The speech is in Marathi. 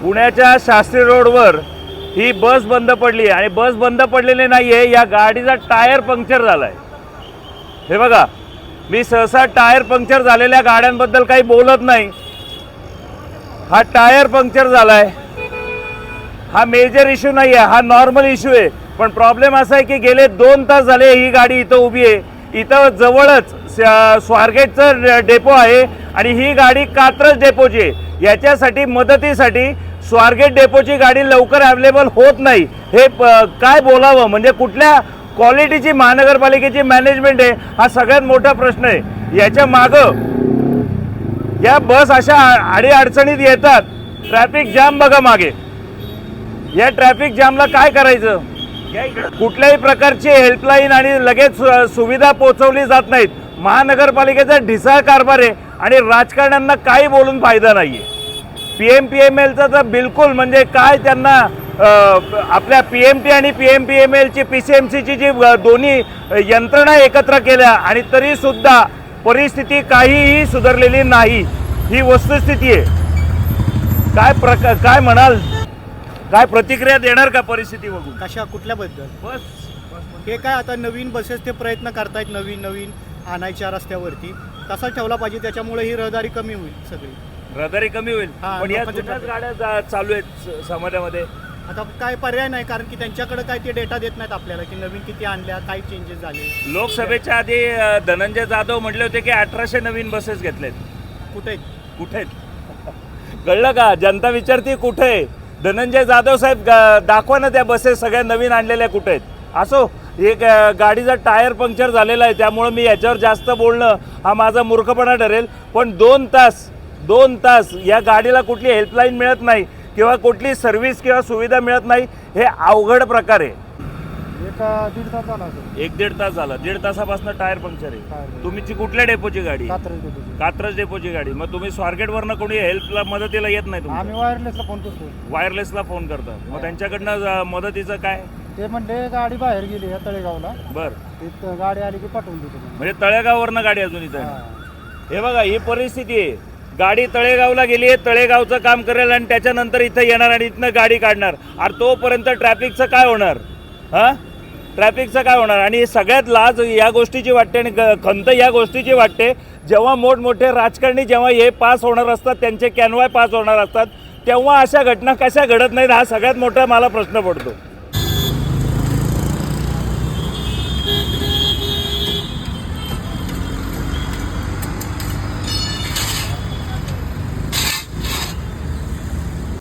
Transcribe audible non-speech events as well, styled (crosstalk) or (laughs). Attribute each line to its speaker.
Speaker 1: पुण्याच्या शास्त्री रोडवर ही बस बंद पडली आणि बस बंद पडलेली नाही आहे या गाडीचा टायर पंक्चर झाला आहे हे बघा मी सहसा टायर पंक्चर झालेल्या गाड्यांबद्दल काही बोलत नाही. हा टायर पंक्चर झाला आहे हा मेजर इश्यू नाही आहे हा नॉर्मल इश्यू आहे. पण प्रॉब्लेम असा आहे की गेले दोन तास झाले ही गाडी इथं उभी आहे. इथं जवळच स्वारगेटचं डेपो आहे. आणि ही गाडी कात्रज डेपोची आहे. याच्यासाठी मदतीसाठी स्वारगेट डेपोची गाडी लवकर अवेलेबल होत नाही. हे काय बोलावं? म्हणजे कुठल्या क्वालिटीची महानगरपालिकेची मॅनेजमेंट आहे हा सगळ्यात मोठा प्रश्न आहे. याच्या मागं या बस अशा आडी अडचणीत येतात ट्रॅफिक जाम बघा मागे. या ट्रॅफिक जामला काय करायचं? कुठल्याही प्रकारची हेल्पलाईन आणि लगेच सुविधा पोहोचवली जात नाहीत. महानगरपालिकेचा ढिसाळ कारभार आहे आणि राजकारण्यांना काही बोलून फायदा नाही आहे पी एम पी एम एलचं तर बिलकुल म्हणजे काय त्यांना आपल्या पी एम टी आणि पी एम पी एम एलची पी सी एम सीची जी दोन्ही यंत्रणा एकत्र केल्या आणि तरीसुद्धा परिस्थिती काहीही सुधारलेली नाही. ही वस्तुस्थिती आहे. काय प्रकार काय म्हणाल? काय प्रतिक्रिया देणार का परिस्थिती बघून?
Speaker 2: कशा कुठल्याबद्दल?
Speaker 1: बस
Speaker 2: हे काय आता नवीन बसेस ते प्रयत्न करतायत नवीन नवीन आणायच्या रस्त्यावरती. तसा ठेवला पाहिजे त्याच्यामुळे ही रहदारी कमी होईल सगळी.
Speaker 1: रहदारी कमी होईल.
Speaker 2: हा,
Speaker 1: पण या
Speaker 2: लोकांचे
Speaker 1: जुन्याच
Speaker 2: traffic.
Speaker 1: गाड्या जा- चालू आहेत स- समाजामध्ये.
Speaker 2: आता काय पर्याय नाही कारण की त्यांच्याकडे काय ते डेटा देत नाहीत आपल्याला की नवीन किती आणल्या काय चेंजेस झाले.
Speaker 1: लोकसभेच्या आधी अं, धनंजय जाधव म्हटले होते की अठराशे नवीन बसेस घेतलेत.
Speaker 2: कुठे?
Speaker 1: कुठे आहेत? (laughs) कळलं का? जनता विचारते कुठे? आहे? धनंजय जाधव साहेब गा- दाखवा ना त्या बसेस सगळ्या नवीन आणलेल्या कुठे आहेत असो एक अं, गाडीचा टायर पंक्चर झालेला आहे त्यामुळं मी याच्यावर जास्त बोलणं हा माझा मूर्खपणा ठरेल. पण दोन तास दोन तास या गाडीला कुठली हेल्पलाईन मिळत नाही किंवा कुठली सर्व्हिस किंवा सुविधा मिळत नाही हे अवघड प्रकार आहे.
Speaker 2: एक दीड तास झाला
Speaker 1: दीड तासापासून टायर पंक्चर आहे. तुमची कुठल्या डेपोची गाडी कात्रज डेपोची गाडी. मग तुम्ही स्वारगेटवरनं कोणी हेल्पला मदतीला येत नाही तुम्ही
Speaker 2: आम्ही वायरलेसला फोन करतो.
Speaker 1: वायरलेसला फोन करता मग त्यांच्याकडनं मदतीचं काय?
Speaker 2: ते म्हणले गाडी बाहेर गेली या तळेगावला.
Speaker 1: बर.
Speaker 2: गाडी आली की पाठवून देतो
Speaker 1: म्हणजे तळेगाववरनं गाडी अजून इथं आहे. हे बघा ही परिस्थिती आहे. गाडी तळेगावला गेली आहे तळेगावचं काम करेल आणि त्याच्यानंतर इथं येणार आणि इथनं गाडी काढणार. आणि तोपर्यंत ट्रॅफिकचं काय होणार? हां? ट्रॅफिकचं काय होणार? आणि सगळ्यात लाज या गोष्टीची वाटते आणि खंत या गोष्टीची वाटते जेव्हा मोठमोठे राजकारणी जेव्हा हे पास होणार असतात त्यांचे कॅनवाय पास होणार असतात तेव्हा अशा घटना कशा घडत नाहीत हा सगळ्यात मोठा मला प्रश्न पडतो.